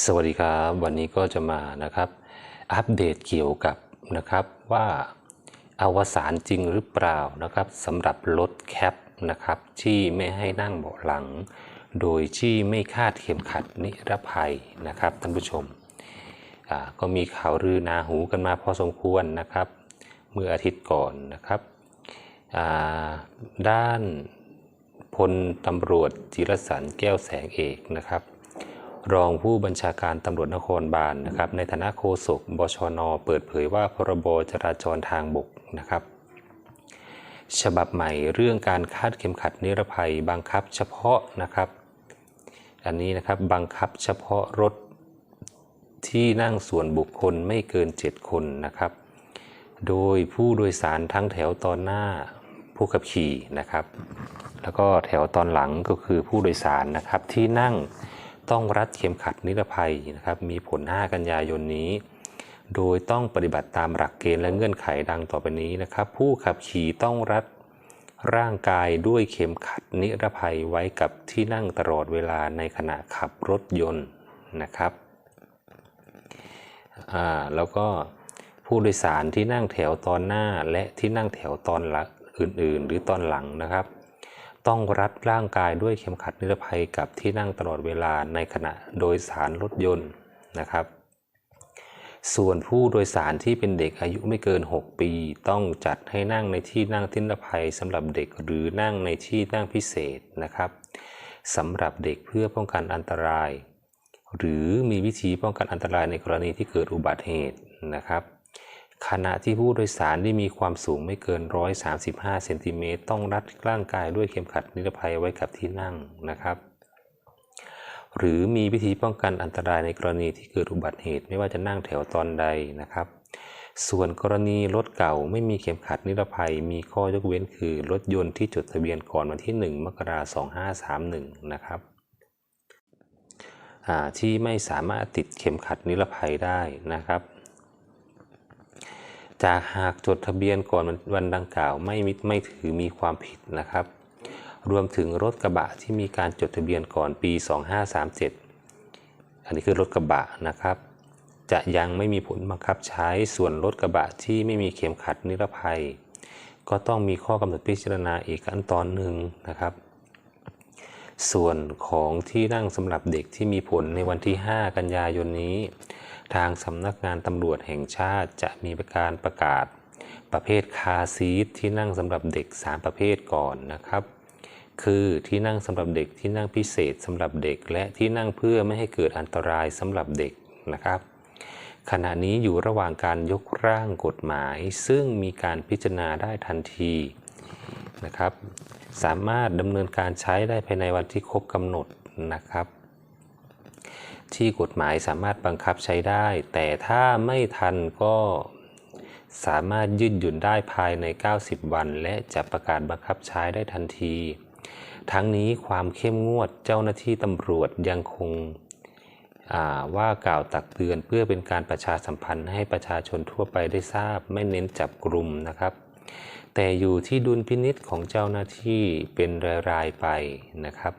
สวัสดีครับ วันนี้ก็จะมานะครับ อัปเดตเกี่ยวกับนะครับว่าอวสานจริงหรือเปล่านะครับสำหรับรถแคปนะครับที่ไม่ให้นั่งเบาะหลัง โดยที่ไม่คาดเข็มขัดนิรภัยนะครับท่านผู้ชมก็มีข่าวลือนาหูกันมาพอสมควรนะครับ เมื่ออาทิตย์ก่อนนะครับด้านพลตำรวจจิรสันแก้วแสงเอกนะครับ รองผู้บัญชาการตำรวจนครบาลนะครับ ในฐานะโฆษกบชน เปิดเผยว่าพรบจราจรทางบกนะครับ ฉบับใหม่เรื่องการคาดเข็มขัดนิรภัย บังคับเฉพาะนะครับ อันนี้นะครับบังคับเฉพาะรถที่นั่งส่วนบุคคลไม่เกิน 7 คนนะครับ โดยผู้โดยสารทั้งแถวตอนหน้าผู้ขับขี่นะครับ แล้วก็แถวตอนหลังก็คือผู้โดยสารนะครับที่นั่ง ต้องรัดเข็มขัดนิรภัยนะครับ มีผล 5 กันยายนนี้ โดยต้องปฏิบัติตามหลักเกณฑ์และเงื่อนไขดังต่อไปนี้นะครับ ผู้ขับขี่ต้องรัดร่างกายด้วยเข็มขัดนิรภัยไว้กับที่นั่งตลอดเวลาในขณะขับรถยนต์นะครับอ่าแล้วก็ผู้โดยสารที่นั่งแถวตอนหน้าและที่นั่งแถวตอนหลังอื่นๆ หรือตอนหลังนะครับ ต้องรัดร่างกายด้วยเข็มขัดนิรภัยกับที่นั่งตลอดเวลาในขณะโดยสารรถยนต์นะครับ ส่วนผู้โดยสารที่เป็นเด็กอายุไม่เกิน 6 ปี ต้องจัดให้นั่งในที่นั่งทินภัยสำหรับเด็กหรือนั่งในที่นั่งพิเศษนะครับสำหรับเด็กเพื่อป้องกันอันตราย หรือมีวิธีป้องกันอันตรายในกรณีที่เกิดอุบัติเหตุนะครับ ขณะที่ผู้โดยสารที่มีความสูงไม่เกิน 135 เซนติเมตรต้องรัดร่างกายด้วยเข็มขัดนิรภัยไว้กับที่นั่งนะครับ หรือมีวิธีป้องกันอันตรายในกรณีที่เกิดอุบัติเหตุไม่ว่าจะนั่งแถวตอนใดนะครับ ส่วนกรณีรถเก่าไม่มีเข็มขัดนิรภัย มีข้อยกเว้นคือรถยนต์ที่จดทะเบียนก่อนวันที่ 1 มกราคม 2531 นะครับที่ไม่สามารถติดเข็มขัดนิรภัยได้นะครับ จากหากจดทะเบียนก่อนวันดังกล่าวไม่มิไม่ถือมีความผิดนะครับ รวมถึงรถกระบะที่มีการจดทะเบียนก่อนปี 2537 อันนี้คือรถกระบะนะครับ จะยังไม่มีผลบังคับใช้ส่วนรถกระบะที่ไม่มีเข็มขัดนิรภัย ก็ต้องมีข้อกำหนดพิจารณาอีกขั้นตอนหนึ่งนะครับส่วนของที่นั่งสำหรับเด็กที่มีผลในวันที่ 5 กันยายนนี้ ทางสำนักงานตำรวจแห่งชาติจะมีการประกาศประเภทคาซีทที่นั่งสำหรับเด็ก 3 ประเภทก่อนนะครับ คือที่นั่งสำหรับเด็กที่นั่งพิเศษสำหรับเด็ก และที่นั่งเพื่อไม่ให้เกิดอันตรายสำหรับเด็กนะครับ ขณะนี้อยู่ระหว่างการยกร่างกฎหมาย ซึ่งมีการพิจารณาได้ทันทีนะครับ สามารถดำเนินการใช้ได้ภายในวันที่ครบกำหนดนะครับ ที่กฎหมายสามารถบังคับใช้ได้ แต่ถ้าไม่ทันก็สามารถยืดหยุ่นได้ภายใน 90 วัน และจะประกาศบังคับใช้ได้ทันที ทั้งนี้ความเข้มงวดเจ้าหน้าที่ตำรวจยังคงว่ากล่าวตักเตือนเพื่อเป็นการประชาสัมพันธ์ให้ประชาชนทั่วไปได้ทราบ ไม่เน้นจับกลุ่มนะครับ แต่อยู่ที่ดุลพินิษของเจ้าหน้าที่เป็นรายๆไปนะครับ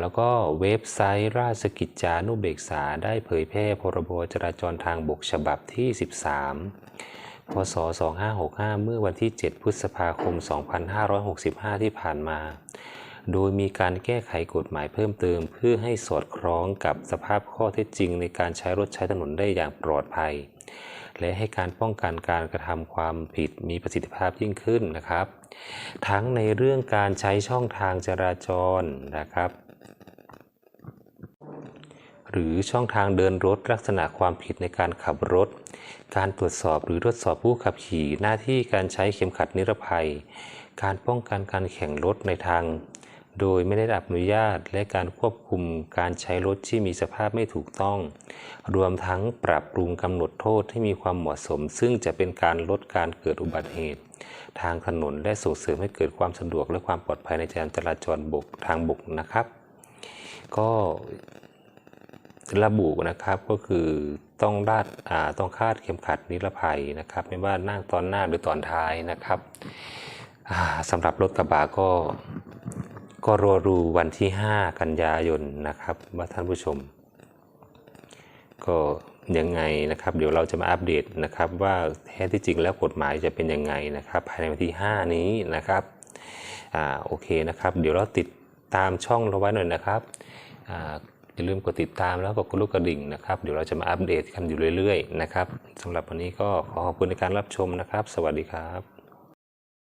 แล้วก็เว็บไซต์ราชกิจจานุเบกษาได้เผยแพร่พรบจราจรทางบกฉบับที่ 13 พศ 2565 เมื่อวันที่ 7 พฤษภาคม 2565 ที่ผ่านมา โดยมีการแก้ไขกฎหมายเพิ่มเติม เพื่อให้สอดคล้องกับสภาพข้อเท็จจริงในการใช้รถใช้ถนนได้อย่างปลอดภัย และให้การป้องกันการกระทำความผิดมีประสิทธิภาพยิ่งขึ้นนะครับทั้งในเรื่องการใช้ช่องทางจราจรนะครับ หรือช่องทางเดินรถลักษณะความผิดในการขับรถ การตรวจสอบหรือทดสอบผู้ขับขี่หน้าที่การใช้เข็มขัดนิรภัย การป้องกันการแข่งรถในทาง โดยไม่ได้รับอนุญาตและการควบคุมการใช้รถที่มีสภาพไม่ถูกต้อง รวมทั้งปรับปรุงกำหนดโทษให้มีความเหมาะสม ซึ่งจะเป็นการลดการเกิดอุบัติเหตุ ทางถนนและส่งเสริมให้เกิดความสะดวกและความปลอดภัยในการจราจรบกทางบกนะครับ ก็ ระบุนะครับก็คือต้องลาดต้องคาดเข็มขัดนิรภัยนะครับ ไม่ว่านั่งตอนหน้าหรือตอนท้ายนะครับสำหรับรถกระบะก็ก็รอรูวันที่ 5 กันยายนนะครับว่าท่านผู้ชม ก็ยังไงนะครับ เดี๋ยวเราจะมาอัปเดตนะครับ ว่าแท้ที่จริงแล้วกฎหมายจะเป็นยังไงนะครับ ภายในวันที่ 5 นี้นะครับอ่าโอเคนะครับ เดี๋ยวเราติดตามช่องเราไว้หน่อยนะครับอ่า อย่าลืมกดติดตามแล้วก็กดลูกกระดิ่งนะครับ เดี๋ยวเราจะมาอัปเดตกันอยู่เรื่อยๆนะครับสำหรับวันนี้ก็ขอขอบคุณในการรับชมนะครับ สวัสดีครับ